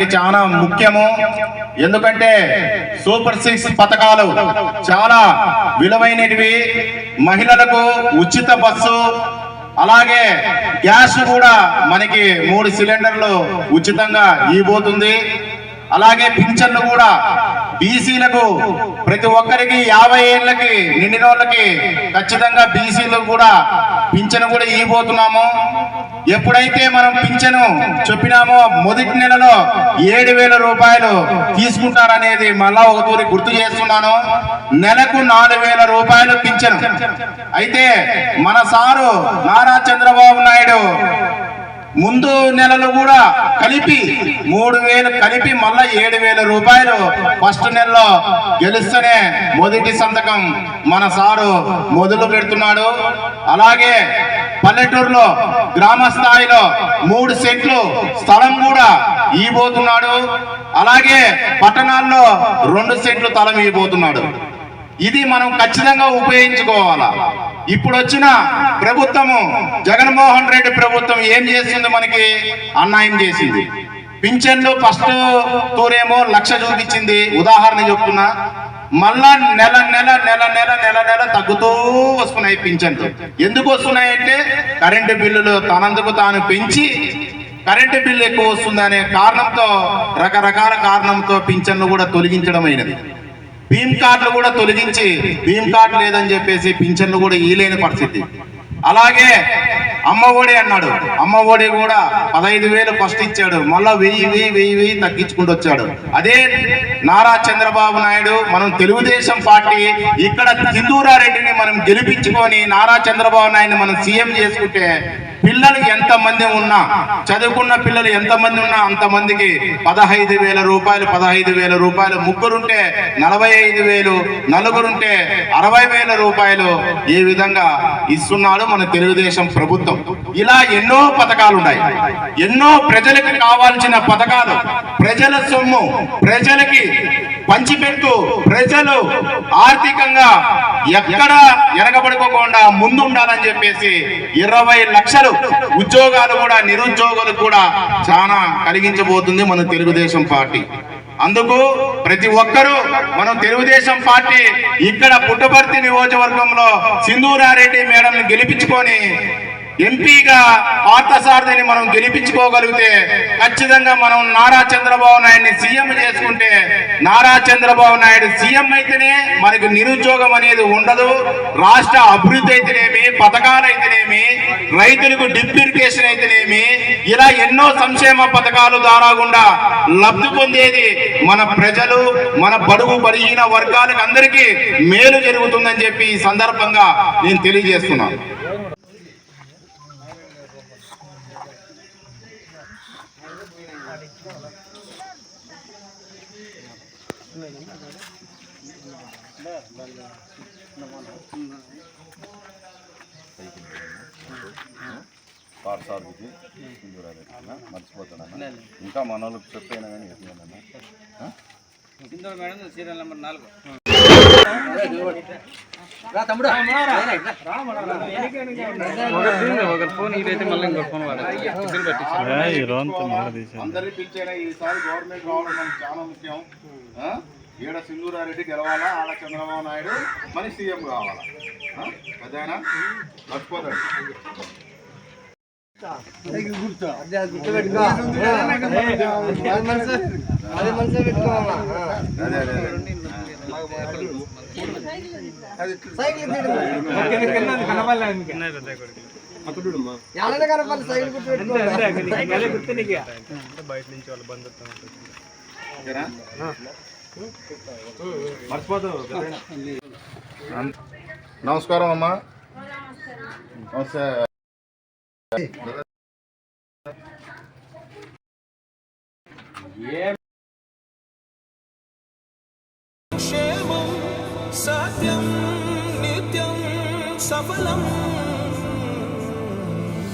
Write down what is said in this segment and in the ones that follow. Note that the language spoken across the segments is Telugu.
మనకి చాలా ముఖ్యము. ఎందుకంటే సూపర్ సిక్స్ పథకాలు చాలా విలువైనవి మహిళలకు ఉచిత బస్సు అలాగే గ్యాస్ కూడా మనకి మూడు సిలిండర్లు ఉచితంగా ఇవ్వబోతుంది. అలాగే పింఛన్లు కూడా బీసీలకు ప్రతి ఒక్కరికి యాభై ఏళ్ళకి నిండిన వాళ్ళకి ఖచ్చితంగా బీసీలకు కూడా పింఛను కూడా ఇవ్వబోతున్నాము. ఎప్పుడైతే మనం పింఛను చెప్పినామో మొదటి నెలలో ఏడు వేల రూపాయలు తీసుకుంటారనేది మళ్ళా ఒకతూరి గుర్తు చేస్తున్నాను. నెలకు నాలుగు వేల రూపాయలు పింఛను. అయితే మన సారు నారా చంద్రబాబు నాయుడు ముందు నెలలు కూడా కలిపి మూడు వేలు కలిపి మళ్ళా ఏడు వేల రూపాయలు ఫస్ట్ నెలలో గెలుస్తూనే మొదటి సంతకం మన సారు మొదలు పెడుతున్నాడు. అలాగే పల్లెటూరులో గ్రామ స్థాయిలో మూడు సెంట్లు స్థలం కూడా ఇవ్వబోతున్నాడు అలాగే పట్టణాల్లో రెండు సెంట్లు స్థలం ఇవ్వబోతున్నాడు ఇది మనం ఖచ్చితంగా ఉపయోగించుకోవాలా. ఇప్పుడు వచ్చిన ప్రభుత్వము జగన్మోహన్ రెడ్డి ప్రభుత్వం ఏం చేసింది మనకి? అన్యాయం చేసింది. పింఛన్లు ఫస్ట్ తూరేమో లక్ష చూపించింది. ఉదాహరణ చెప్తున్నా. మళ్ళా నెల నెల నెల నెల నెల నెల తగ్గుతూ వస్తున్నాయి పింఛన్లు. ఎందుకు వస్తున్నాయంటే కరెంటు బిల్లులు తనందుకు తాను పెంచి కరెంటు బిల్లు ఎక్కువ వస్తుందనే కారణంతో రకరకాల కారణంతో పింఛన్లు కూడా తొలగించడం అయినది. భీమ్ కార్డులు కూడా తొలగించి భీమ్ కార్డు లేదని చెప్పేసి పింఛన్లు కూడా ఇయలేని పరిస్థితి. అలాగే అమ్మ ఒడి అన్నాడు. అమ్మ ఒడి కూడా పదహైదు వేలు ఫస్ట్ ఇచ్చాడు. మళ్ళా వెయ్యి వెయ్యి వెయ్యి వెయ్యి తగ్గించుకుంటూ వచ్చాడు. అదే నారా చంద్రబాబు నాయుడు మనం తెలుగుదేశం పార్టీ ఇక్కడ సింధూరారెడ్డిని మనం గెలిపించుకొని నారా చంద్రబాబు నాయుడిని మనం సీఎం చేసుకుంటే పిల్లలు ఎంతమంది ఉన్నా చదువుకున్న పిల్లలు ఎంతమంది ఉన్నా అంతమందికి పదహైదు వేల రూపాయలు పదహైదు వేల రూపాయలు. ముగ్గురుంటే నలభై ఐదు వేలు నలుగురుంటే అరవై వేల రూపాయలు ఈ విధంగా ఇస్తున్నాడు మన తెలుగుదేశం ప్రభుత్వం. ఇలా ఎన్నో పథకాలు ఉన్నాయి ఎన్నో ప్రజలకు కావాల్సిన పథకాలు. ప్రజల సొమ్ము ప్రజలకి పంచిపెట్టు ప్రజలు ఆర్థికంగా ఎక్కడ ఎరగబడుకోకుండా ముందు ఉండాలని చెప్పేసి ఇరవై లక్షలు ఉద్యోగాలు కూడా నిరుద్యోగులకు కూడా చాలా కలిగించబోతుంది మన తెలుగుదేశం పార్టీ. అందుకు ప్రతి ఒక్కరూ మనం తెలుగుదేశం పార్టీ ఇక్కడ పుట్టపర్తి నియోజకవర్గంలో సింధూరారెడ్డి మేడంని గెలిపించుకొని ఎంపీగా పార్థసారథిని మనం గెలిపించుకోగలిగితే ఖచ్చితంగా మనం నారా చంద్రబాబు నాయుడిని సీఎం చేసుకుంటే నారా చంద్రబాబు నాయుడు సీఎం అయితేనే మనకు నిరుద్యోగం అనేది ఉండదు రాష్ట్ర అభివృద్ధి అయితేనేమి పథకాలు అయితేనేమి రైతులకు డ్రిప్ ఇరిగేషన్ అయితేనేమి? ఇలా ఎన్నో సంక్షేమ పథకాలు ద్వారా గుండా లబ్ధి పొందేది మన ప్రజలు మన బడుగు బలహీన వర్గాలకు అందరికీ మేలు జరుగుతుందని చెప్పి ఈ సందర్భంగా నేను తెలియజేస్తున్నాను పాఠశాలకి మర్చిపోతానన్నా ఇంకా మన వాళ్ళకి చెప్పైనా కానీ ఎట్లా సింధూర్ మేడం సీరియల్ నెంబర్ నాలుగు ఒకరి ఫోన్ ఇదైతే మళ్ళీ ఇంకో ఫోన్ వాడాలి ఇద్దరు పెట్టించారు అందరినీ పిలిచేనా ఈసారి గవర్నమెంట్ రావడం మనకు చాలా ముఖ్యం ఆ? ఈడ సింధూరారెడ్డి గెలవాలా ఆడ చంద్రబాబు నాయుడు మన సీఎం కావాలా ఆ? అదేనా మర్చిపోతాడు అదే అదే అదే. ఓకేనా మర్చిపోతావు నమస్కారం అమ్మా. నమస్తే. సత్యం నిత్యం సఫలం.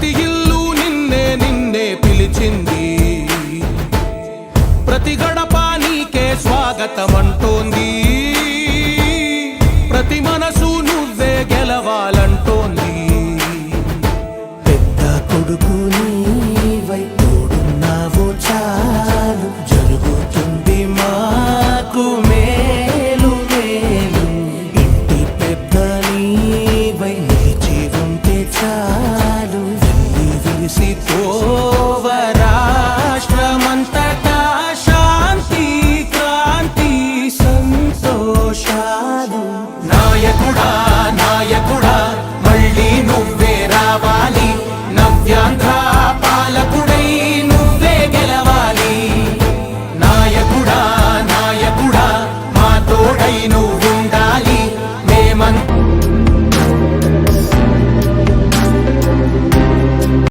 The.